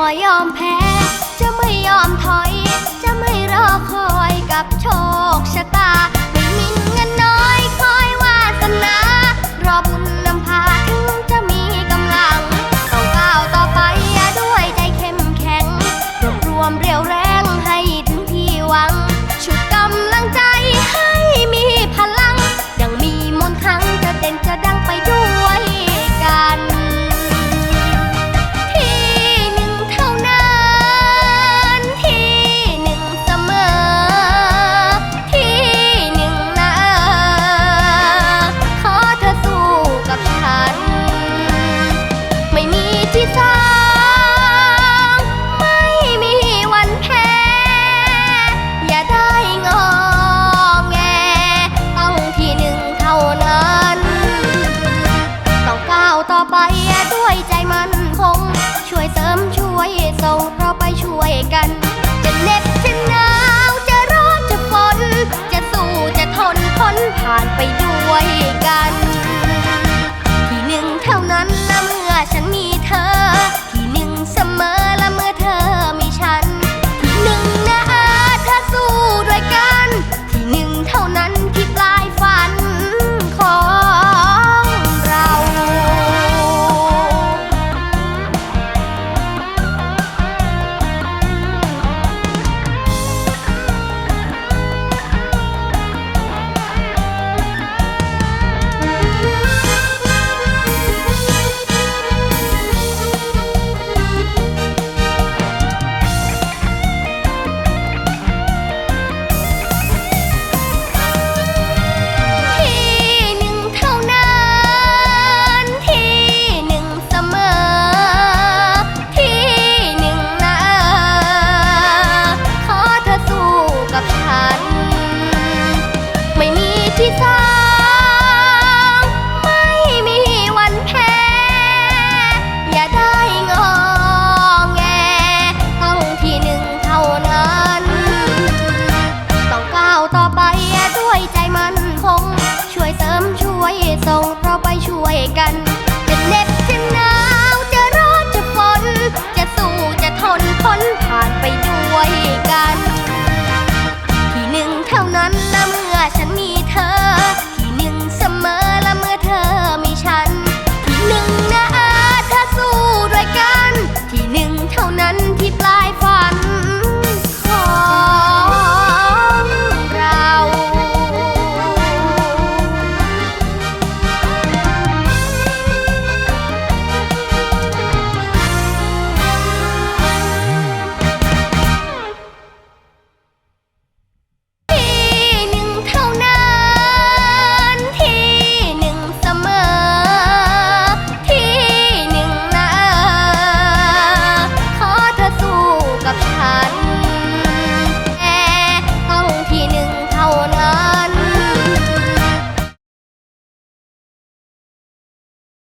ขอยอมแพ้ จะไม่ยอมถอย จะไม่รอคอย 吉他。 ใจมันคง ช่วยเสริมช่วยส่งเราไปช่วยกัน